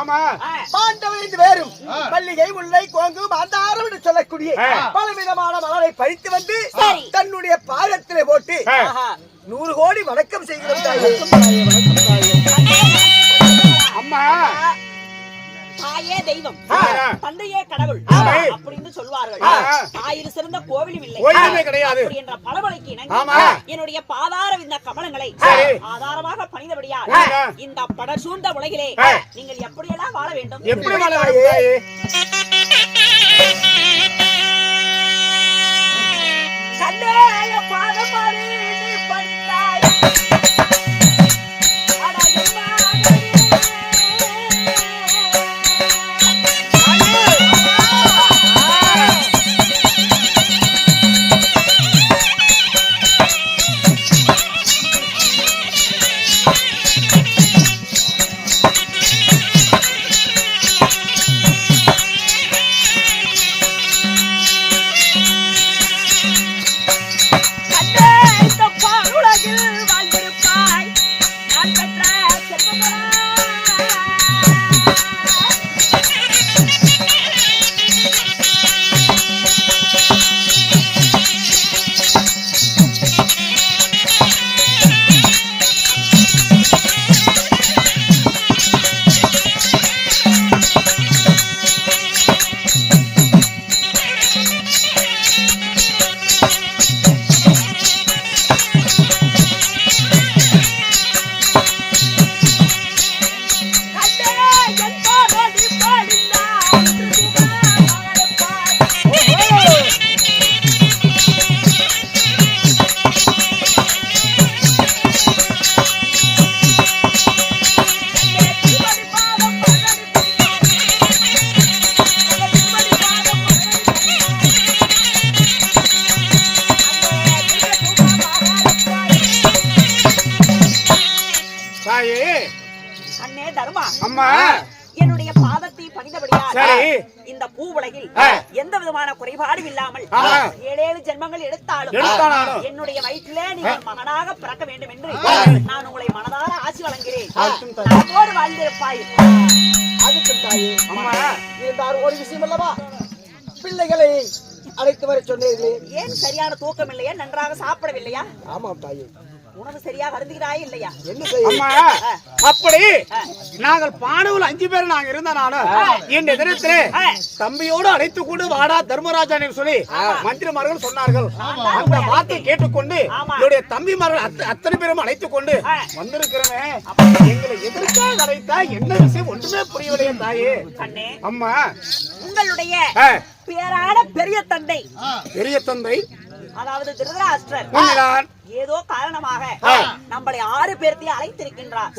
ஆமா. பாண்டவரின் வேறும். மல்லிகை முல்லை கோங்கு மாந்தாரம் என்று சொல்லக்கூடிய. பலவிதமான மலரை பறித்து வந்து. தன்னுடைய பாதத்திலே போட்டு. நூறு கோடி வணக்கம் செய்கிறோம் அம்மா. தாயே தெய்வம். தந்தையே கடவுள். அப்படின்னு சொல்வார்கள். தாயில் சிறந்த கோவிலும் இல்லை கிடையாது. என்ற பழமொழிக்கு இணங்கி. என்னுடைய பாதார இந்த கமலங்களை. ஆதாரமாக பணிந்தபடியால் ஆ. இந்த படர் சூழ்ந்த உலகிலே. நீங்கள் எப்படியெல்லாம் வாழ வேண்டும் எப்படி கண்ணேய பாதமாறி படித்தாய் நன்றாக சாப்பிடவில்லையா? ஆமாம் தாயே. உணவு சரியாக அருந்துகிறாய் இல்லையா? என்ன செய்ய? அம்மா அப்படி நாங்கள் பானவில் அஞ்சு பேர் நாங்க இருந்த நானும் என் எதிரத்திலே ஆ. தம்பியோடு அழைத்து கொண்டு வாடா தர்மராஜன் என்று சொல்லி மந்திரிமார்கள் சொன்னார்கள். அந்த வார்த்தை கேட்டுக்கொண்டு. என்னுடைய தம்பிமார்கள் அத்த- அத்தனை பேரும் அழைத்துக் கொண்டு ஆ. வந்திருக்கிறவே எங்களை எதற்காக அழைத்தா என்ன விஷயம்? ஒன்றுமே புரியவில்லையே தாயே. அம்மா. உங்களுடைய பேரான பெரிய தந்தை. பெரிய தந்தை? அதாவது திருதராஷ்டிரர் ஏதோ காரணமாக. நம்மளை ஆறு பேர்த்தையும் அழைத்திருக்கின்றார்.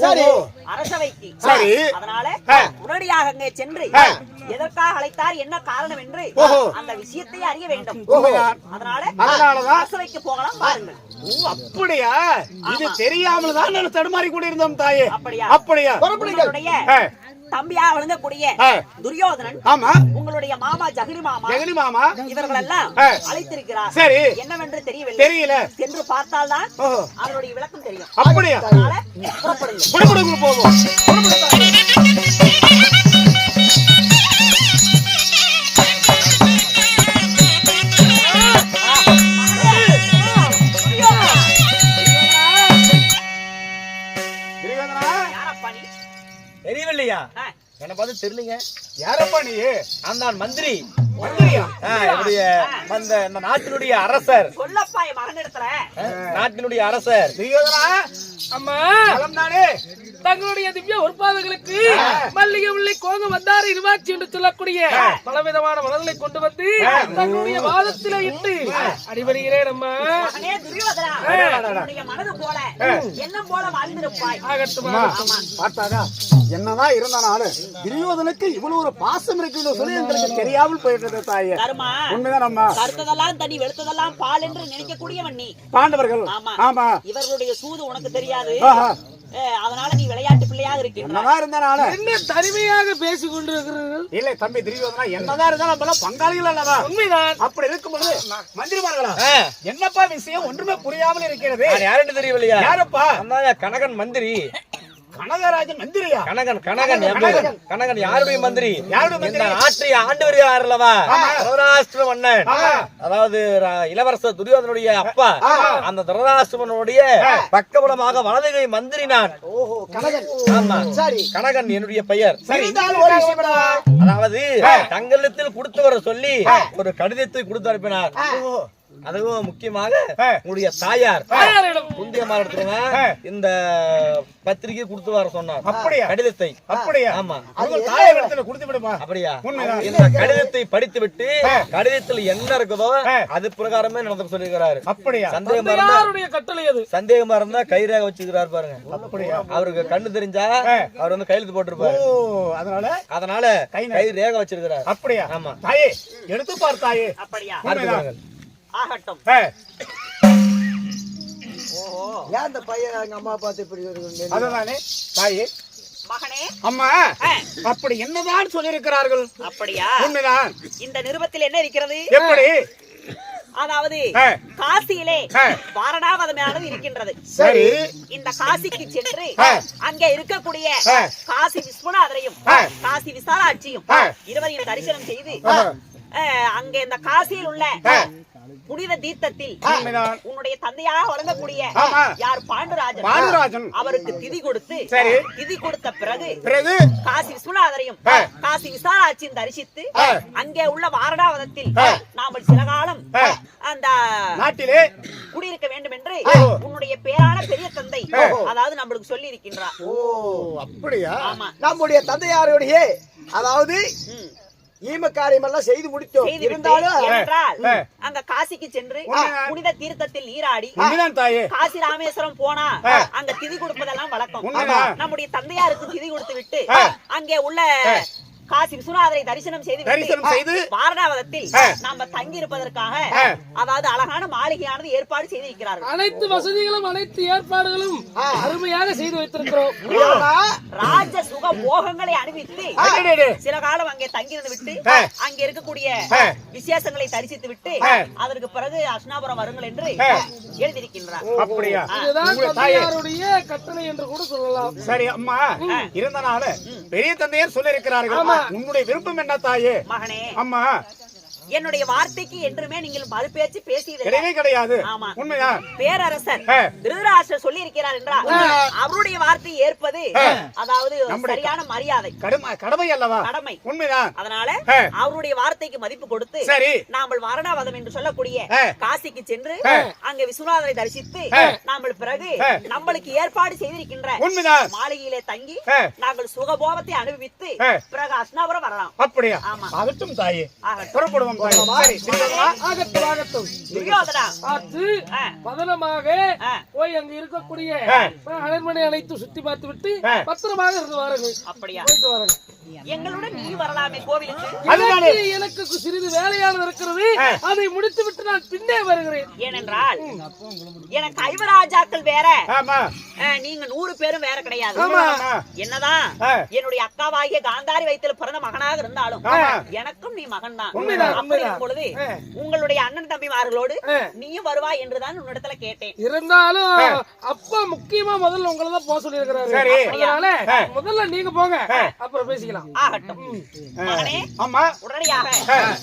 அரசவைக்கு சரி. அதனால. உடனடியாக அங்கே சென்று. எதற்காக அழைத்தார் என்ன காரணம் என்று. அந்த விஷயத்தை அறிய வேண்டும். அதனால. அரசவைக்கு போகலாம் பாருங்கள் ஓ, அப்படியா இது. தெரியாமல் தான் தடுமாறி கூட இருந்தோம் தாயே அப்படியா? அப்படியா தம்பியா விளங்கக்கூடிய. துரியோதனன் ஆமா. உங்களுடைய மாமா ஜெகனி மாமா ஜெகனி மாமா. இவர்கள் எல்லாம். அழைத்திருக்கிறார். சரி. என்னவென்று தெரியவில்லை. தெரியல. சென்று பார்த்தால்தான் ஓஹோ. அதனுடைய விளக்கம் தெரியும். அப்படியா? புறப்படுங்க போவோம். தெரியலீங்க. யாரப்பா நீ? நான் தான் மந்திரி. என்னுடைய அந்த இந்த நாட்டினுடைய அரசர். நாட்டினுடைய அரசர். அம்மா தானே தங்களுடைய திவ்ய உற்பாதங்களுக்கு மல்லிகை முல்லை கோங்க வந்தாறு இருவாட்சி என்று சொல்லக்கூடிய பலவிதமான மலர்களை கொண்டு வந்து தங்களுடைய வாதத்தில இட்டு அடிபடுகிறேன் அம்மா. மனது போல எண்ணம் போல வாழ்ந்திருப்பாய். பார்த்தாதா? என்னதான் இருந்தாலும் துரியோதனுக்கு இவ்வளவு ஒரு பாசம் இருக்குன்னு சொல்லி எங்களுக்கு தெரியாமல் போயிட்டது தாயே. உண்மைதான் அம்மா. கருத்ததெல்லாம் தண்ணி வெளுத்ததெல்லாம் பால் என்று நினைக்கக்கூடியவன் நீ. பாண்டவர்கள் ஆமா. ஆமா. இவர்களுடைய சூது உனக்கு தெரியாது. அதனால நீ விளையாட்டு பிள்ளையாக இருக்கின்றாய் என்னதான் இருந்தாலும் என்ன தனிமையாக பேசிக் கொண்டிருக்கிறீர்கள் இல்ல தம்பி துரியோதனா என்னதான் இருந்தாலும் நம்ம எல்லாம் பங்காளிகள் அல்லவா? உண்மைதான். அப்படி இருக்கும்போது மந்திரிமார்களா? ஆ, என்னப்பா விஷயம்? ஒன்றுமே புரியாமல் இருக்கிறது. நான் யாருன்னு தெரியவில்லையா? யாரப்பா? அண்ணா கனகன் மந்திரி. கனகராஜன் மந்திரியா? கனகன் கனகன். கனகன் யாருடைய மந்திரி? யாருடைய மந்திரி? இந்த ஆற்றை ஆண்டு வருகிறார் அல்லவா திருதராஷ்டிர மன்னன். அதாவது இளவரசர் துரியோதனுடைய அப்பா. அந்த திருதராஷ்டிரமனுடைய பக்கபலமாக வலதுகை மந்திரி நான். ஆமா. சரி. கனகன் என்னுடைய பெயர். அதாவது தங்களிடத்தில் கொடுத்து வர சொல்லி ஒரு கடிதத்தை கொடுத்து அனுப்பினார் அதுவும் முக்கியமாக உங்களுடைய தாயார். குந்தியம்மா எடுத்துருங்க இந்த பத்திரிகை கொடுத்து வர சொன்னார். அப்படியா? கடிதத்தை. அப்படியா? ஆமா. கொடுத்து விடுமா? அப்படியா. இந்த கடிதத்தை படித்து விட்டு கடிதத்தில் என்ன இருக்குதோ அது பிரகாரமே நடந்து சொல்லிருக்கிறாரு அப்படியா? சந்தேகமா இருந்தா யாருடைய கட்டளை அது? சந்தேகமா இருந்தா கைரேக வச்சுக்கிறாரு பாருங்க. அப்படியா? அவருக்கு கண்ணு தெரிஞ்சா அவர் வந்து கையெழுத்து ஓ போட்டிருப்பாரு அதனால? அதனால கை கை ரேக வச்சிருக்கிறார். அப்படியா? ஆமா. தாயே எடுத்து பார் தாயே. அப்படியா. ஆகட்டும். ஏன் அந்த பையன் எங்க அம்மா பார்த்து இப்படி அதுதானே தாயே. மகனே. அம்மா அப்படி என்னதான் சொல்லியிருக்கிறார்கள்? அப்படியா? உண்மைதான். இந்த நிருபத்தில் என்ன இருக்கிறது? எப்படி? அதாவது. காசியிலே. வாரணாவதமானது இருக்கின்றது. சரி. இந்த காசிக்கு சென்று. அங்கே இருக்கக்கூடிய. காசி விஸ்வநாதரையும். காசி விசாலாட்சியும். இருவரையும் தரிசனம் செய்து அங்கே இந்த காசியில் உள்ள. புனித தீர்த்தத்தில். உன்னுடைய தந்தையாக வழங்கக்கூடிய. யார் பாண்டுராஜன் பாண்டுராஜன். அவருக்கு திதி கொடுத்து. திதி கொடுத்த பிறகு பிறகு காசி விஸ்வநாதரையும். காசி விசாலாட்சியும் தரிசித்து. அங்கே உள்ள வாரணாவதத்தில் ஆ. நாமல் சில காலம். அந்த நாட்டிலே குடியிருக்க வேண்டும் என்று. உன்னுடைய பேரான பெரிய தந்தை. அதாவது நம்மளுக்கு சொல்லி இருக்கின்றார் ஓ அப்படியா நம்முடைய தந்தையாருடைய அதாவது. ஈம காரியம் எல்லாம் செய்து முடித்தோம் இருந்தாலும். அங்க காசிக்கு சென்று. புனித தீர்த்தத்தில் நீராடி காசி ராமேஸ்வரம் போனா. அங்க திதி கொடுப்பதெல்லாம் வழக்கம். நம்முடைய தந்தையாருக்கு திதி கொடுத்து விட்டு. அங்கே உள்ள காசி விஸ்வநாதரை தரிசனம் செய்து தரிசனம் செய்து வாரணாவதத்தில். நாம தங்கி இருப்பதற்காக. அதாவது அழகான மாளிகையானது ஏற்பாடு செய்திருக்கிறார்கள் அனைத்து வசதிகளும் அனைத்து ஏற்பாடுகளும் அருமையாக செய்து வைத்திருக்கிறோம்? ராஜ சுக போகங்களை அடடே. சில காலம் அங்கே தங்கியிருந்து விட்டு. அங்க இருக்கக்கூடிய. விசேஷங்களை தரிசித்து விட்டு. அதற்கு பிறகு அஷ்னாபுரம் வருங்கள் என்று. எழுதியிருக்கின்றார் அப்படியா கட்டளை என்று கூட சொல்லலாம் சரி அம்மா இருந்தனால பெரிய தந்தையர் சொல்லி இருக்கிறார்கள் உன்னுடைய விருப்பம் என்ன தாயே? மகனே. அம்மா என்னுடைய வார்த்தைக்கு என்றுமே நீங்கள் மறுபேச்சு கிடையவே கிடையாது ஆமா. உண்மையா பேரரசர் ஆ. திருதராஷ்டிரர் சொல்லி இருக்கிறார் என்றால் அவருடைய வார்த்தை ஏற்பது அதாவது சரியான மரியாதை கடுமை அல்லவா கடமை உண்மைதான் அதனால. அவருடைய வார்த்தைக்கு மதிப்பு கொடுத்து சரி நாமல் வாரணாவதம் என்று சொல்லக்கூடிய. காசிக்கு சென்று. அங்க விஸ்வநாதரை தரிசித்து. நாமல் பிறகு. நம்மளுக்கு ஏற்பாடு செய்திருக்கின்ற உண்மைதான் மாளிகையிலே தங்கி. நாங்கள் சுகபோகத்தை அனுபவித்து. பிறகு அஸ்னாபுரம் வரலாம் அப்படியா ஆமா. அதட்டும் தாயே புறப்படுவோம் பதனமாக. போய் அங்க இருக்கக்கூடிய. அரண்மனை அனைத்து சுத்தி பார்த்து விட்டு. பத்திரமாக இருந்து வாருங்கள். அப்படியா? போயிட்டு வாருங்க எங்களுடன் நீ வரலாமே கோவிலுக்கு. எனக்கு சிறிது வேலையானது இருக்கிறது. அதை முடித்து விட்டு நான் பின்னே வருகிறேன். ஏனென்றால் எனக்கு ஐவராஜாக்கள் வேற. நீங்க நூறு பேரும் வேற கிடையாது. என்னதான். என்னுடைய அக்காவாகிய காந்தாரி வயித்துல பிறந்த மகனாக இருந்தாலும். எனக்கும் நீ மகன் தான் அப்படி பொழுது. உங்களுடைய அண்ணன் தம்பிமார்களோடு. நீயும் வருவாய் என்றுதான் உன்னிடத்துல கேட்டேன். இருந்தாலும் அப்பா முக்கியமா முதல்ல உங்களை தான் போக சொல்லியிருக்கிறாரு. அதனால. முதல்ல நீங்க போங்க. அப்புறம் பேசிக்கலாம். ஆகட்டும். மகனே ஆமா. உடனடியாக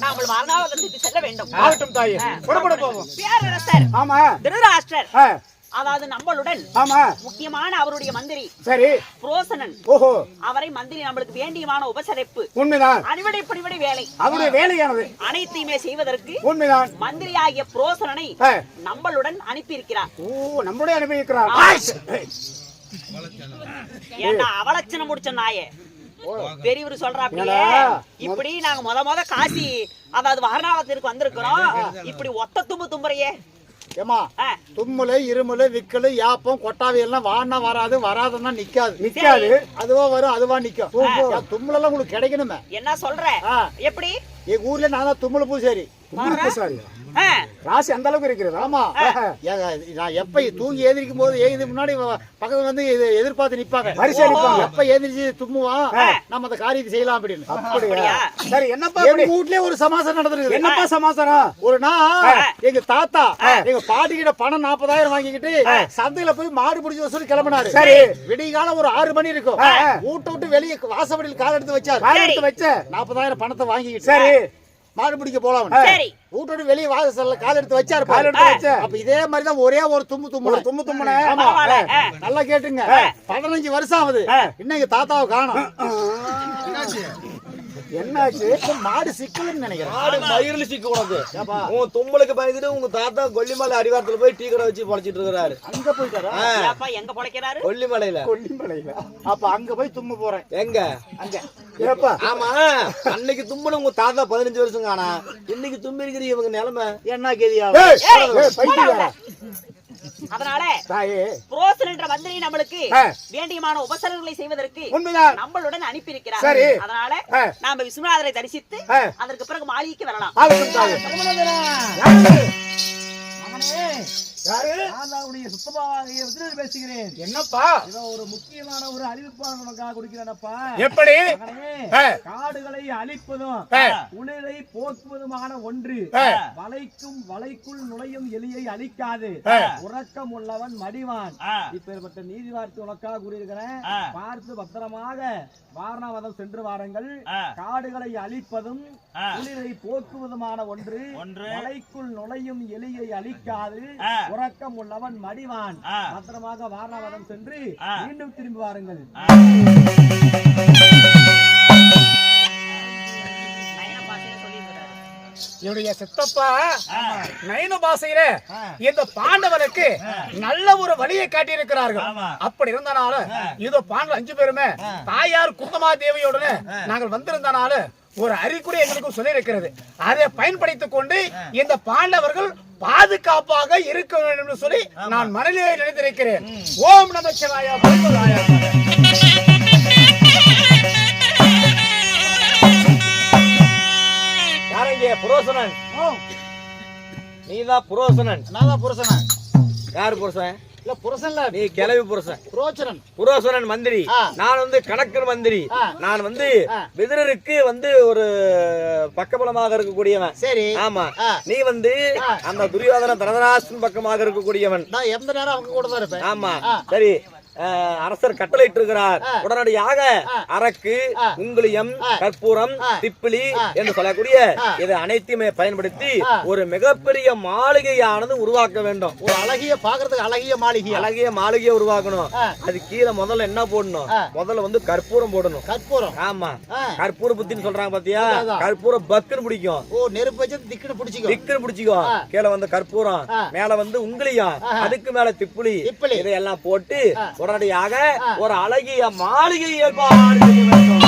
நாங்கள் வாரணாவதத்துக்கு செல்ல வேண்டும். ஆகட்டும் தாயே. புறப்பட போவோம். பேரரசர் ஆமா. திருராஷ்டிரர். ஆ, அதாவது நம்மளுடன் ஆமா. முக்கியமான அவருடைய மந்திரி சரி. புரோசனன். ஓஹோ. அவரை மந்திரி நம்மளுக்கு வேண்டியமான உபசரிப்பு. உண்மைதான். அடிவடை பணிவடை வேலை. அவருடைய வேலையானது. அனைத்தையுமே செய்வதற்கு உண்மைதான். மந்திரியாகிய புரோசனனை ஆ. நம்மளுடன் அனுப்பியிருக்கிறார். ஓ நம்முடைய அனுபவிக்கிறார் ஏன்னா அவலட்சணம் முடிச்ச நாயே? பெரியவர் சொல்றாப்டியே? இப்படி நாங்க முத முத காசி அதாவது வாரணாவத்திற்கு வந்திருக்கிறோம். இப்படி ஒத்த தும்பு தும்புறையே. ஏமா தும்முலு இருமுலு விக்கலு யாப்பம் கொட்டாவி எல்லாம் வானா வராது வராதுன்னா நிக்காது. நிக்காது. அதுவா வரும் அதுவா நிக்கும். தும்முலெல்லாம் உங்களுக்கு கிடைக்கணுமே? என்ன சொல்ற. எப்படி? எங்க ஊர்ல நான் தான் தும்முலு பூசாரி. ராசி அந்த அளவுக்கு இருக்கிறதா. ஆமா. ஏங்க, நான் எப்ப தூங்கி எழுந்திரிக்கும் போது இது முன்னாடி பக்கத்துல வந்து எதிர்பார்த்து நிப்பாங்க. வரிசை நிப்பாங்க. எப்ப எழுந்திரிச்சு தும்முவான்? நம்ம அந்த காரியத்தை செய்யலாம் அப்படின்னு. அப்படியா? சரி என்னப்பா எங்க வீட்லயே ஒரு சமாசம் நடந்திருக்கு என்னப்பா சமாச்சாரம் ஒரு நாள் எங்க தாத்தா எங்க பாட்டி கிட்ட பணம் நாற்பதாயிரம் வாங்கிக்கிட்டு சந்தையில போய் மாடு பிடிச்சி வசூல் கிளம்பினாரு. சரி. விடிய ஒரு ஆறு மணி இருக்கும். வீட்டை விட்டு வெளியே வாசப்படியில் கால் எடுத்து வச்சாரு. கால் எடுத்து வச்ச? நாற்பதாயிரம் பணத்தை வாங்கிக்கிட்டு. சரி. மாடு பிடிக்க போலாம் சரி வீட்டை விட்டு வெளியே வாசல்ல கால் எடுத்து வச்சாரு கால். எடுத்து வச்ச. அப்ப இதே மாதிரி தான் ஒரே ஒரு தும்மு தும்மு ஒரு தும்மு தும்முன ஆமா. பரவாயில்ல. ஆ. நல்லா கேட்டுங்க பதினஞ்சு வருஷம் ஆகுது இன்னும் எங்க தாத்தாவை காணும் என்னாச்சு? மாடு சிக்கலுன்னு நினைக்கிறேன். மாடு மயிரில் சிக்க கூடாது ஏப்பா. உங்க தும்மலுக்கு பயந்துட்டு உங்க தாத்தா கொல்லிமலை அடிவாரத்துல போய் டீ கடை வச்சு பொழைச்சிட்டு இருக்கிறாரு. அங்க போயிட்டாரா? அப்பா எங்க பொழைக்கிறாரு? கொல்லிமலையில. கொல்லிமலையில. அப்ப அங்க போய் தும்மு போறேன். எங்க? அங்க. ஏப்பா. ஆமா. அன்னைக்கு தும்முன உங்க தாத்தா பதினஞ்சு வருஷம் காணா. இன்னைக்கு தும்பி இருக்கிற இவங்க நிலைமை? என்ன கேதியா அதனால என்ற மந்திரி நம்மளுக்கு. வேண்டியமான உபசரங்களை செய்வதற்கு உண்மைதான் நம்மளுடன் அனுப்பியிருக்கிறார் சரி. அதனால. நாம விஸ்வநாதரை தரிசித்து. அதற்கு பிறகு மாளிகைக்கு வரலாம் தாயே யாரு? விருது பேசுகிறேன். என்னப்பா? இதோ ஒரு முக்கியமான ஒரு அறிவிப்பான உனக்காக கொடுக்கிறேனப்பா. எப்படி. காடுகளை அழிப்பதும் போக்குவதுமான ஒன்று. வலைக்கும் வலைக்குள் நுழையும் எலியை அழிக்காது. உறக்கம் உள்ளவன் மடிவான். இப்பேற்பட்ட நீதி வார்த்தை உனக்காக கூறியிருக்கிறேன். பார்த்து பத்திரமாக வாரணாவதம் சென்று வாருங்கள். காடுகளை அழிப்பதும் உளிரை போக்குவதுமான ஒன்று. வலைக்குள் நுழையும் எலியை அழிக்காது. உறக்கம் உள்ளவன் மடிவான் பத்திரமாக வாரணாவதம் சென்று மீண்டும் திரும்பி வாருங்கள். என்னுடைய சித்தப்பா நயன பாசையில இந்த பாண்டவனுக்கு நல்ல ஒரு வழியை காட்டியிருக்கிறார்கள். அப்படி இருந்தனால இதோ பாண்டவர் அஞ்சு பேருமே தாயார் குந்தமா தேவியோடனே நாங்கள் வந்திருந்தனால ஒரு அறிகுறி எங்களுக்கு சொல்லி இருக்கிறது. அதை பயன்படுத்திக் கொண்டு இந்த பாண்டவர்கள் பாதுகாப்பாக இருக்க வேண்டும் என்று சொல்லி நான் மனதிலே நினைத்திருக்கிறேன். ஓம் நமச்சிவாயா பரமதாயா யாரங்க புரோசனன். நீதான் புரோசனன். நான் தான் புருஷனா யாரு புருஷன் இல்ல புருஷன்ல நீ கிளவி புருஷன். புரோச்சனன். புரோசனன் மந்திரி. நான் வந்து கணக்கர் மந்திரி. நான் வந்து. விதுரருக்கு வந்து ஒரு பக்கபலமாக இருக்கக்கூடியவன். சரி. ஆமா. நீ வந்து அந்த துரியோதன தரதராசன் பக்கமாக இருக்கக்கூடியவன். நான் எந்த நேரம் அவங்க கூட தான் இருப்பேன். ஆமா. சரி. அரசர் கட்டளையிட்டு இருக்கிறார் உடனடியாக அரக்கு உங்குளியம் கற்பூரம் திப்பிலி என்று சொல்லக்கூடிய இதை அனைத்தையுமே பயன்படுத்தி ஒரு மிகப்பெரிய மாளிகையானது உருவாக்க வேண்டும். ஒரு அழகிய பாக்குறதுக்கு அழகிய மாளிகை அழகிய மாளிகையை உருவாக்கணும். அது கீழே முதல்ல என்ன போடணும்? முதல்ல வந்து கற்பூரம் போடணும். கற்பூரம். ஆமா. கற்பூர புத்தின்னு சொல்றாங்க பாத்தியா? அதான். கற்பூரம் பக்குன்னு பிடிக்கும். ஓ நெருப்பு வச்சு திக்குன்னு பிடிச்சிக்கோ திக்குன்னு பிடிச்சிக்கோ. கீழே வந்து கற்பூரம். மேல வந்து உங்கிலியம் அதுக்கு மேல திப்புளி. இதையெல்லாம் போட்டு உடனடியாக ஒரு அழகிய மாளிகை ஏற்பாடு செய்ய வேண்டும்.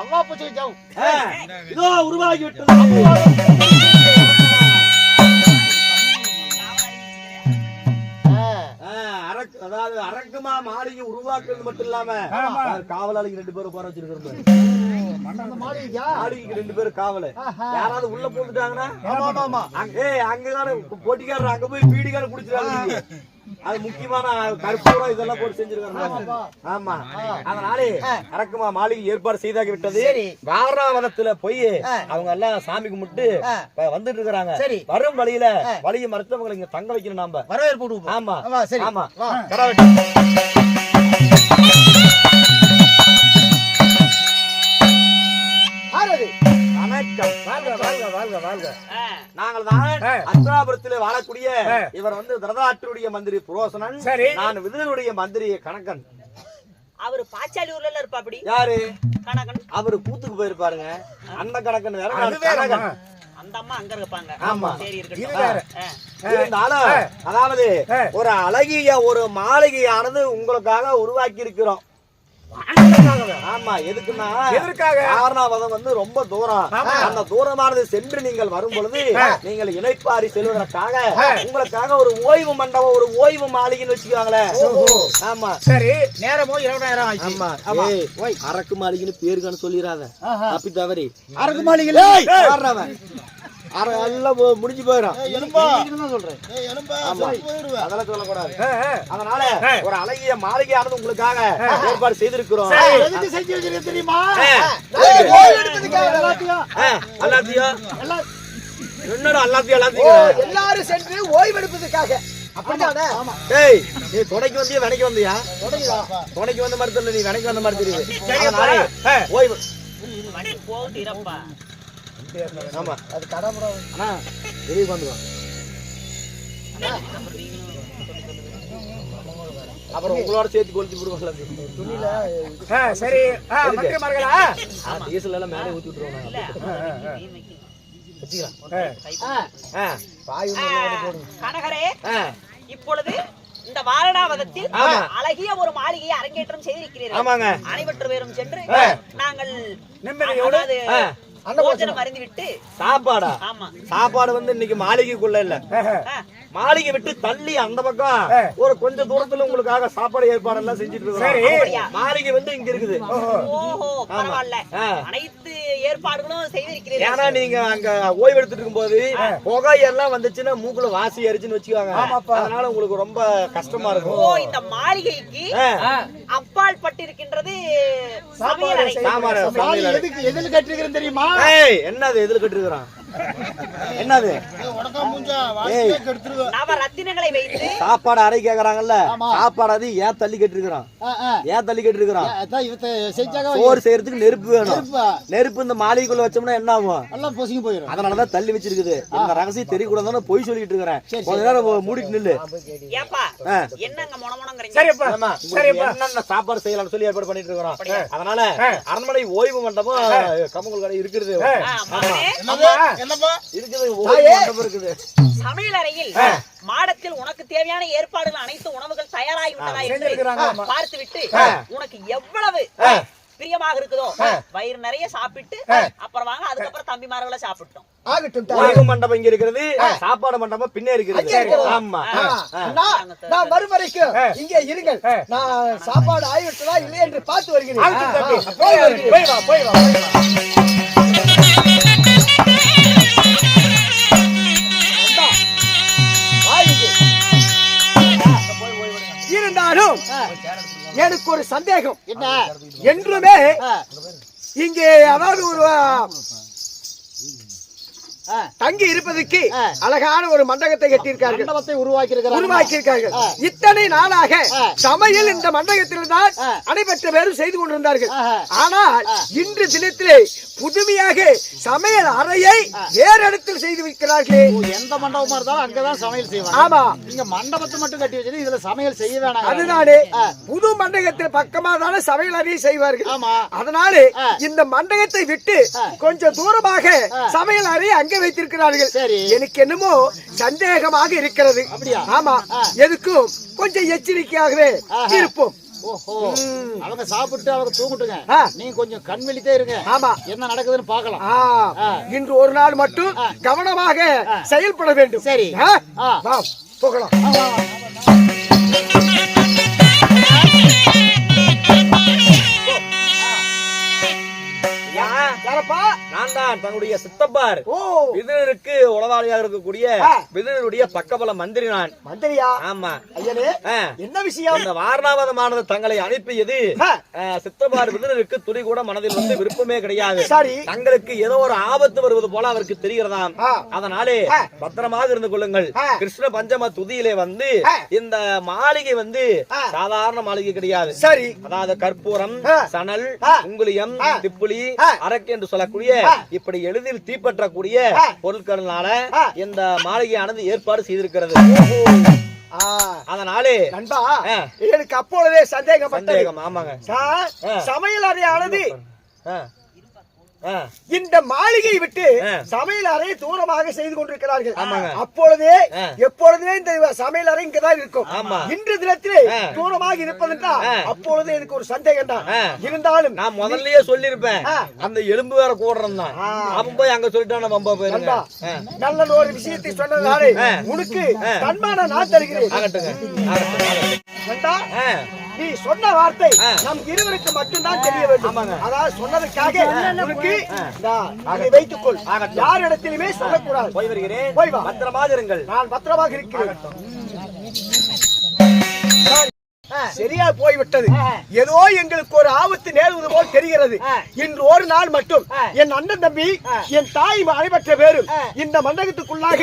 அவ்வா பூச்சி ஜவு இதோ உருவாகி விட்டது அதாவது அரக்குமா மாளிகை உருவாக்குறது மட்டும் இல்லாம யார் காவலாளிங்க ரெண்டு பேரும் போற வச்சிருக்கிறோம் ரெண்டு பேரும் காவல. யாராவது உள்ள போட்டுட்டாங்கன்னா ஆமா ஆமா ஆமா அங்கதானே போட்டிக்காரர் அங்க போய் பீடிக்காரர் குடிச்சிருக்காங்க அது முக்கியமான கற்பூரம் இதெல்லாம் போட்டு செஞ்சிருக்காங்க ஆமா. அதனாலே அரக்குமா மாளிகை ஏற்பாடு செய்தாகி விட்டது. வாரணாவதத்துல போய் அவங்க எல்லாம் சாமி கும்பிட்டு வந்துட்டு இருக்கிறாங்க. வரும் வழியில வழியை மறுத்தவங்களை இங்க தங்க வைக்கணும் நாம. வரவேற்பு ஆமா. சரி. ஆமா. நாங்கள் தான் அஸ்திராபுரத்தில் வாழக்கூடிய இவர் வந்து திருதாட்டுடைய மந்திரி புரோசனன். சரி. நான் விதுருடைய மந்திரி கணக்கன். அவரு பாச்சாலியூர்ல இருப்பா அப்படி? யாரு? கணக்கன். அவரு கூத்துக்கு போயிருப்பாருங்க. அந்த கணக்கன் வேற. கணக்கன். அந்த அம்மா அங்க இருப்பாங்க. ஆமா. சரி. இருந்தாலும் அதாவது. ஒரு அழகிய ஒரு மாளிகையானது உங்களுக்காக உருவாக்கி இருக்கிறோம் ஆமா எதுக்குன்னா எதற்காக? காரணாவதம் வந்து ரொம்ப தூரம். ஆமா. அந்த தூரமானது சென்று நீங்கள் வரும் பொழுது நீங்கள் இணைப்பாரி செல்வதற்காக உங்களுக்காக ஒரு ஓய்வு மண்டபம் ஒரு ஓய்வு மாளிகைன்னு வச்சுக்கோங்களேன். ஆமா. சரி நேரமோ இருபதாயிரம் ஆச்சு ஆமா ஏய், அரக்கு மாளிகைன்னு பேருக்கான்னு சொல்லிடாத அப்படி தவறி. அரக்கு யார்றவன்? அரை எல்லாம் முடிஞ்சு போயிடும். தான் சொல்றேன். அதெல்லாம் சொல்லக்கூடாது. அதனால ஒரு அழகிய மாளிகையானது உங்களுக்காக ஏற்பாடு செய்திருக்கிறோம். செஞ்சு வச்சிருக்க தெரியுமா? எல்லாத்தையும். ஆ, எல்லாத்தையும் என்னடா எல்லாத்தையும் எல்லாத்தையும் எல்லாரும் சென்று ஓய்வு எடுப்பதற்காக அப்படிதானே டேய் நீ துணைக்கு வந்தியா வினைக்கு வந்தியா? துணைக்கு வந்த மாதிரி தெரியல நீ வினைக்கு வந்த மாதிரி தெரியுது. ஓய்வு வண்டி போகுது இருப்பா ஆமா. அது கடமுறை அண்ணா வெளியே வந்துடும் அப்புறம் உங்களோட சேர்த்து கொளுத்தி விடுவாங்க துணியில சரி. டீசல் எல்லாம் மேலே ஊத்தி விட்டுருவோம் இப்பொழுது இந்த வாரணாவதத்தில். அழகிய ஒரு மாளிகையை அரங்கேற்றம் செய்திருக்கிறீர்கள். அனைவற்று பேரும் சென்று. நாங்கள் நிம்மதியோடு, விட்டு சாப்பாடா? ஆமா. சாப்பாடு வந்து இன்னைக்கு மாளிகைக்குள்ள இல்ல. மாளிகை விட்டு தள்ளி அந்த பக்கம் ஒரு கொஞ்ச தூரத்துல உங்களுக்காக சாப்பாடு ஏற்பாடு எல்லாம் செஞ்சுட்டு சரி. இருக்கோம் மாளிகை வந்து இங்க இருக்குது. ஓஹோ. பரவாயில்ல. ஆ. அனைத்து ஏற்பாடுகளும் செய்திருக்கிறீர்கள். ஏன்னா நீங்க அங்க ஓய்வு எடுத்துட்டு இருக்கும்போது புகை எல்லாம் வந்துச்சுன்னா மூக்குல வாசி அரிச்சுன்னு வச்சுக்கோங்க. அதனால உங்களுக்கு ரொம்ப கஷ்டமா ஓ இருக்கும். இந்த மாளிகைக்கு. அப்பால் பட்டிருக்கின்றது சமையல். எதுக்கு எதில் கட்டிருக்கிறேன் தெரியுமா? ஏய் என்னது எதுல கட்டிருக்கிறான்? என்னது? சாப்பாடு அறை கேக்குறாங்கல்ல? ஆமா. சாப்பாடு அது ஏன் தள்ளி கட்டிருக்கிறான். ஏன் தள்ளி கட்டிருக்கிறான்? சோறு செய்யறதுக்கு நெருப்பு வேணும். நெருப்பா? இந்த மாளிகைக்குள்ள வச்சோம்னா என்ன ஆகும்? எல்லாம் பொசுங்கி போயிடும் அதனாலதான் தள்ளி வச்சிருக்குது. இந்த ரகசியம் தெரியக்கூடாதுன்னு பொய் சொல்லிட்டு இருக்கிறேன். கொஞ்ச நேரம் மூடிட்டு நில்லு. சாப்பாடு செய்யலாம்னு சொல்லி ஏற்பாடு பண்ணிட்டு இருக்கிறோம். அதனால அரண்மனை ஓய்வு மண்டபம் கம்மங்கல் கடை மகனே, என்னப்பா? இருக்குது ஓய்வு மண்டபம் இருக்குது சமையல் அறையில் மாடத்தில் உனக்கு தேவையான ஏற்பாடுகள் அனைத்து உணவுகள் தயாராகி விட்டதா என்று. பார்த்து விட்டு உனக்கு எவ்வளவு பிரியமாக இருக்குதோ வயிறு நிறைய சாப்பிட்டு அப்புறம் வாங்க அதுக்கப்புறம் தம்பிமார்களை சாப்பிட்டோம். ஆகட்டும் மண்டபம் இங்க இருக்கிறது சாப்பாடு மண்டபம் பின்னே இருக்கிறது. ஆமா. நான் வரும் வரைக்கும் இங்கே இருங்கள். நான் சாப்பாடு ஆகிவிட்டதா இல்லை என்று பார்த்து வருகிறேன். ஆகட்டும் தம்பி. ஆ, போய் வருகிறேன். போய் வா போய் வா போய் வா. இருந்தாலும் ஆ, எனக்கு ஒரு சந்தேகம். என்ன? என்றுமே இங்கே அதாவது ஒரு தங்கி இருப்பதற்கு. அழகான ஒரு மண்டபத்தை கட்டியிருக்கார்கள். மண்டபத்தை உருவாக்கி இருக்கார்கள். இத்தனை நாளாக. சமையல் இந்த மண்டபத்தில் தான் பேரும் செய்து கொண்டிருந்தார்கள். ஆனால் இன்று தினத்திலே புதுமையாக சமையல் அறையை வேறு இடத்தில் செய்து வைக்கிறார்களே. எந்த மண்டபமா இருந்தாலும் அங்கதான் சமையல் செய்வாங்க. ஆமா. நீங்க மண்டபத்தை மட்டும் கட்டி வச்சுட்டு இதுல சமையல் செய்ய வேணாம். அதுதானே. புது மண்டபத்தில் பக்கமா தானே சமையல் அறையை செய்வார்கள். ஆமா. அதனாலே. இந்த மண்டபத்தை விட்டு கொஞ்சம் தூரமாக சமையல் அறை அங்கே வைத்திருக்கிறார்கள். சரி. எனக்கு என்னமோ சந்தேகமாக இருக்கிறது? ஆமா. எதுக்கும் கொஞ்சம் எச்சரிக்கையாகவே. இருப்போம். ஓஹோ. அவங்க சாப்பிட்டு அவங்க தூங்கட்டுங்க. நீங்க கொஞ்சம் கண் விழித்தே இருங்க. ஆமா. என்ன நடக்குதுன்னு பார்க்கலாம். இன்று ஒரு நாள் மட்டும் கவனமாக செயல்பட வேண்டும். சரி. போகலாம். யாரப்பா? நான் தான் தன்னுடைய சித்தப்பார் விதுரருக்கு உளவாளியாக இருக்கக்கூடிய. விதுரனுடைய பக்கபல மந்திரி நான் மந்திரியா ஆமா ஐயனே. என்ன விஷயம் இந்த வாரணாவதமானது தங்களை அனுப்பியது சித்தப்பார் விதுரருக்கு துளி கூட மனதில் வந்து விருப்பமே கிடையாது சரி தங்களுக்கு ஏதோ ஒரு ஆபத்து வருவது போல அவருக்கு தெரிகிறதாம். அதனாலே. பத்திரமாக இருந்து கொள்ளுங்கள். கிருஷ்ண பஞ்சம துதியிலே வந்து. இந்த மாளிகை வந்து. சாதாரண மாளிகை கிடையாது சரி அதாவது கற்பூரம். சணல் ஆ. திப்புளி. அரக்கு என்று சொல்லக்கூடிய. இப்படி எளிதில் தீப்பற்றக்கூடிய ஆ. இந்த மாளிகையானது ஏற்பாடு செய்திருக்கிறது அதனாலே நண்பா. எனக்கு அப்பொழுதே சந்தேகப்பட்டது சந்தேகம் ஆமாங்க. சமையல் அறையானது. இந்த மாளிகை விட்டு. சமையல் அறை தூரமாக செய்து கொண்டிருக்கிறார்கள். அப்பொழுதே ஆ. எப்பொழுதுமே இந்த சமையல் அறை இங்கதான் இருக்கும். இன்று தினத்திலே. தூரமாக இருப்பதென்றால். அப்பொழுது எனக்கு ஒரு சந்தேகம் தான். இருந்தாலும் நான் முதல்லயே சொல்லிருப்பேன். அந்த எலும்பு வேற கூடுறோம் தான். அவன் போய் அங்க சொல்லிட்டான் வம்பா. நல்ல ஒரு விஷயத்தை சொன்னதாலே. உனக்கு தன்மான நான் தருகிறேன் நீ சொன்ன வார்த்தை. நம் இருவருக்கு மட்டும்தான் தெரிய வேண்டும். அதாவது சொன்னதுக்காக உனக்கு இதை வைத்துக்கொள். யாரிடத்திலுமே சொல்லக்கூடாது. போய் வருகிறேன். போய் வா. பத்திரமாக இருங்கள். நான் பத்திரமாக இருக்கிறேன். சரியா போய்விட்டது. ஏதோ எங்களுக்கு ஒரு ஆபத்து நேருவது போல் தெரிகிறது. இன்று ஒரு நாள் மட்டும். என் அண்ணன் தம்பி என் தாய் அனைவற்ற பேரும் இந்த மண்டபத்துக்குள்ளாக.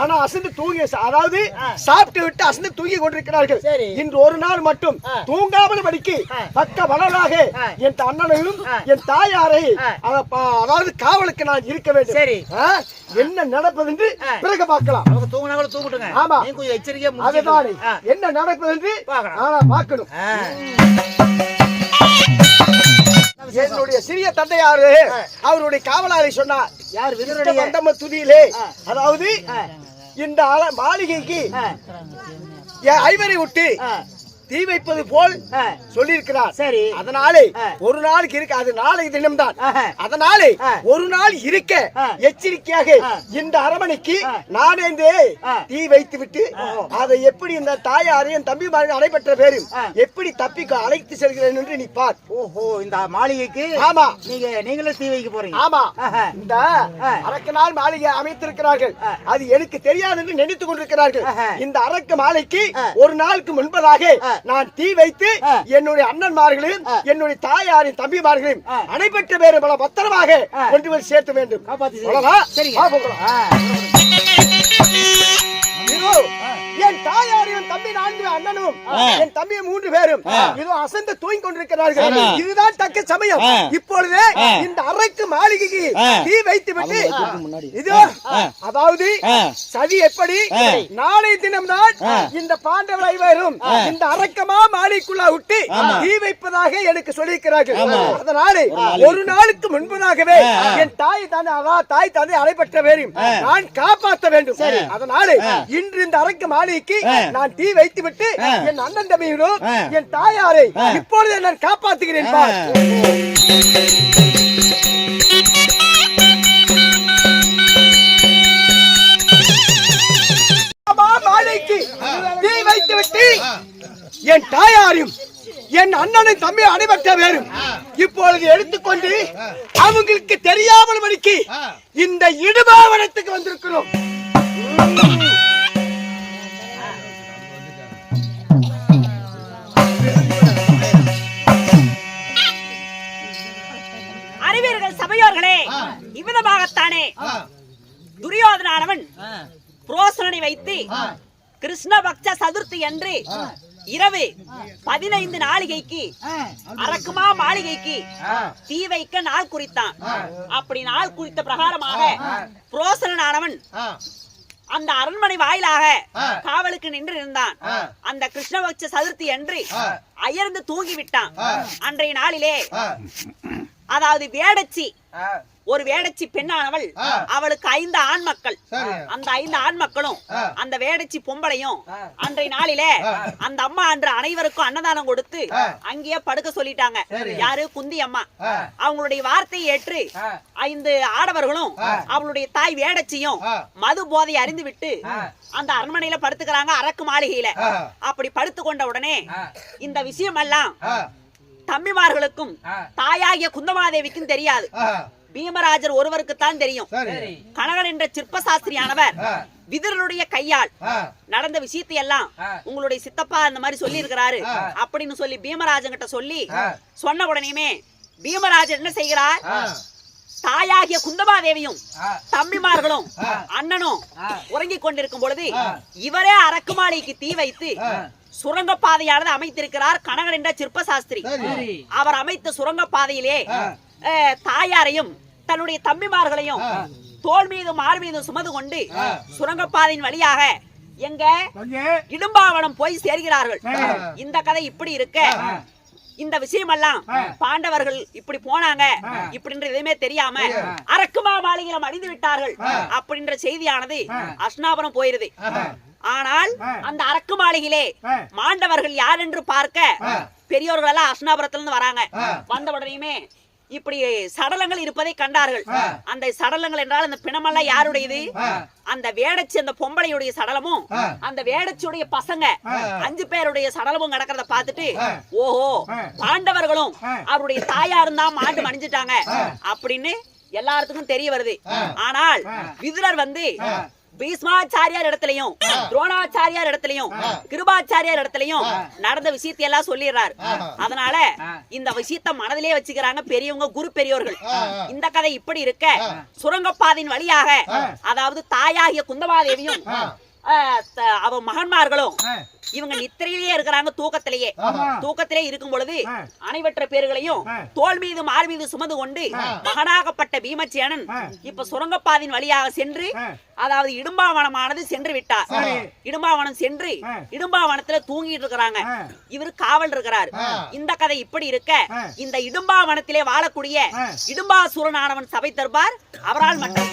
ஆனா அசந்து தூங்கி அதாவது சாப்பிட்டு விட்டு அசந்து தூங்கி கொண்டிருக்கிறார்கள். இன்று ஒரு நாள் மட்டும். தூங்காமல் படிக்கு பக்க பலனாக என் அண்ணனையும் என் தாயாரை அதாவது காவலுக்கு நான் இருக்க வேண்டும். சரி. என்ன நடப்பது என்று பிறகு பார்க்கலாம். அவங்க தூங்கினா கூட தூங்கட்டுங்க. ஆமா. கொஞ்சம் எச்சரிக்கையா அதுதானே. என்ன நடப்பது என்று பார்க்கலாம். பார்க்கணும். என்னுடைய சிறிய தந்தையாரு அவருடைய காவலாளி சொன்னார் யார் விதனுடைய மண்டப துதியிலே அதாவது இந்த மாளிகைக்கு ஐவரை விட்டு தீ வைப்பது போல். சொல்லியிருக்கிறார் சரி. அதனாலே. ஒரு நாளுக்கு இருக்க அது நாளை தினம்தான். அதனாலே. ஒரு நாள் இருக்க. எச்சரிக்கையாக. இந்த அரமனைக்கு. நானேந்தே. தீ வைத்து விட்டு அதை எப்படி இந்த தாயாரையும் தம்பி அடைபெற்ற பேரும். எப்படி தப்பி அழைத்து செல்கிறேன் என்று நீ பார் ஓஹோ இந்த மாளிகைக்கு ஆமா நீங்க நீங்களே தீ வைக்க போறீங்க ஆமா. இந்த ஆ. அரக்க நாள் மாளிகை அமைத்திருக்கிறார்கள். அது எனக்கு தெரியாது என்று நினைத்துக் கொண்டிருக்கிறார்கள். இந்த அரக்க மாலைக்கு. ஒரு நாளுக்கு முன்பதாக. நான் தீ வைத்து. என்னுடைய அண்ணன்மார்களையும். என்னுடைய தாயாரின் தம்பிமார்களையும். அனைப்பட்ட பேரும் பல பத்திரமாக. கொண்டு போய் சேர்த்த வேண்டும் காப்பாத்தி. சரிங்க என் தாயாரையும் தம்பி நான்கு அண்ணனும் என் தம்பி மூன்று பேரும் இதோ அசந்து தூங்கி கொண்டிருக்கிறார்கள். இதுதான் தக்க சமயம். இப்பொழுதே இந்த அறைக்கு மாளிகைக்கு தீ வைத்து விட்டு இதோ அதாவது சதி எப்படி? நாளை தினம்தான் இந்த பாண்டவரை வரும் இந்த அரக்கமா மாளிகைக்குள்ள விட்டு தீ வைப்பதாக எனக்கு சொல்லியிருக்கிறார்கள். அதனாலே ஒரு நாளுக்கு. முன்பதாகவே என் தாய் தந்தை அதாவது தாய் தந்தை அடைபெற்ற பேரும் நான் காப்பாற்ற வேண்டும். அதனாலே இன்று இந்த அரக்க மாளிகைக்கு நான் தீ வைத்து விட்டு என் அண்ணன் தம்பியிலும் என் தாயாரை இப்பொழுது நான். ஆமா, மாளிகைக்கு தீ வைத்து விட்டு என் தாயாரையும் என் அண்ணனும் தம்பி அடைபட்ட பேரும் இப்பொழுது எடுத்துக்கொண்டு அவங்களுக்கு தெரியாமல் மணிக்கு இந்த இடுபாவனத்துக்கு வந்திருக்கிறோம். கிருஷ்ணபக்ஷ சதுர்த்தி அன்று இரவு பதினைந்து நாளிகைக்கு அரக்குமா மாளிகைக்கு தீ வைக்க நாள் குறித்தான். அப்படி நாள் குறித்த பிரகாரமாக புரோசனனானவன் அந்த அரண்மனை வாயிலாக காவலுக்கு நின்று இருந்தான் அந்த கிருஷ்ணபக்ஷ சதுர்த்தி அன்று அயர்ந்து தூங்கி விட்டான் அன்றைய நாளிலே அதாவது வேடச்சி. ஒரு வேடச்சி பெண்ணானவள். அவளுக்கு ஐந்து ஆண் மக்கள் அந்த ஐந்து ஆண் மக்களும் அந்த வேடச்சி பொம்பளையும் அன்றைய நாளிலே அந்த அம்மா அன்று அனைவருக்கும் அன்னதானம் கொடுத்து அங்கேயே படுக்க சொல்லிட்டாங்க. யாரு? குந்தி அம்மா. அவங்களுடைய வார்த்தையை ஏற்று ஐந்து ஆடவர்களும் அவளுடைய தாய் வேடச்சியும் மது போதை அறிந்து விட்டு அந்த அரண்மனையில படுத்துக்கிறாங்க அரக்கு மாளிகையில. அப்படி படுத்து கொண்ட உடனே இந்த விஷயம் எல்லாம் தம்பிமார்களுக்கும் தாயாகிய குந்தமாதேவிக்கும் தெரியாது. பீமராஜர் ஒருவருக்குத்தான் தெரியும். கனகன் என்ற சிற்ப சாஸ்திரியானவர் விதுரனுடைய கையால் நடந்த விஷயத்தை எல்லாம் உங்களுடைய சித்தப்பா அந்த மாதிரி சொல்லி இருக்கிறாரு அப்படின்னு சொல்லி பீமராஜன் கிட்ட சொல்லி சொன்ன உடனேயுமே பீமராஜர் என்ன செய்கிறார்? தாயாகிய குந்தமாதேவியும் தம்பிமார்களும் அண்ணனும் உறங்கிக் கொண்டிருக்கும் பொழுது இவரே அரக்குமாளிக்கு தீ வைத்து சுரங்க பாதையானது அமைத்திருக்கிறார் கனகன் என்ற சிற்ப சாஸ்திரி அவர் அமைத்த சுரங்க பாதையிலே தாயாரையும் தன்னுடைய தம்பிமார்களையும் தோல் மீது மார் மீது சுமந்து கொண்டு சுரங்கப்பாதையின் வழியாக எங்க இடும்பாவனம் போய் சேர்கிறார்கள். இந்த கதை இப்படி இருக்க. இந்த விஷயமெல்லாம் பாண்டவர்கள் இப்படி போனாங்க இப்படின்ற எதுவுமே தெரியாம அரக்குமா மாளிகையில அழிந்து விட்டார்கள் அப்படின்ற செய்தியானது அஷ்னாபுரம் போயிருது. ஆனால் அந்த அரக்கு மாளிகையிலே மாண்டவர்கள் யார் என்று பார்க்க பெரியோர்கள் எல்லாம் அஷ்னாபுரத்துல இருந்து வராங்க. வந்த உடனேயுமே இப்படி சடலங்கள் இருப்பதை கண்டார்கள். அந்த சடலங்கள் என்றால் அந்த பிணமெல்லாம் யாருடையது? அந்த வேடச்சி அந்த பொம்பளையுடைய சடலமும் அந்த வேடச்சியுடைய பசங்க அஞ்சு பேருடைய சடலமும் கிடக்கிறத பார்த்துட்டு ஓஹோ பாண்டவர்களும் அவருடைய தாயாரும் தான் மாண்டு மணிஞ்சிட்டாங்க அப்படின்னு எல்லாத்துக்கும் தெரிய வருது. ஆனால் விதுரர் வந்து பீஷ்மாச்சாரியார் இடத்துலயும் துரோணாச்சாரியார் இடத்துலயும் கிருபாச்சாரியார் இடத்துலயும் நடந்த விஷயத்தை எல்லாம் சொல்லிடுறாரு அதனால இந்த விஷயத்த மனதிலே வச்சுக்கிறாங்க பெரியவங்க குரு பெரியோர்கள். இந்த கதை இப்படி இருக்க சுரங்கப்பாதையின் வழியாக அதாவது தாயாகிய குந்தமாதேவியும் அஹ், த- அவ மகன்மார்களும் இவங்க நித்திரையிலேயே இருக்கிறாங்க தூக்கத்திலேயே. தூக்கத்திலே இருக்கும் பொழுது அனைவற்ற பேர்களையும் தோல் மீது மார் மீது சுமந்து கொண்டு மகனாகப்பட்ட பீமச்சேனன் இப்ப சுரங்கப்பாதையின் வழியாக சென்று அதாவது இடும்பாவனமானது சென்று விட்டார். இடும்பாவனம் சென்று இடும்பாவனத்துல தூங்கிட்டு இருக்கிறாங்க. இவரு காவல் இருக்கிறார். இந்த கதை இப்படி இருக்க இந்த இடும்பாவனத்திலே வாழக்கூடிய இடும்பாசூரனானவன் சபை தருபார் அவரால் மட்டும்.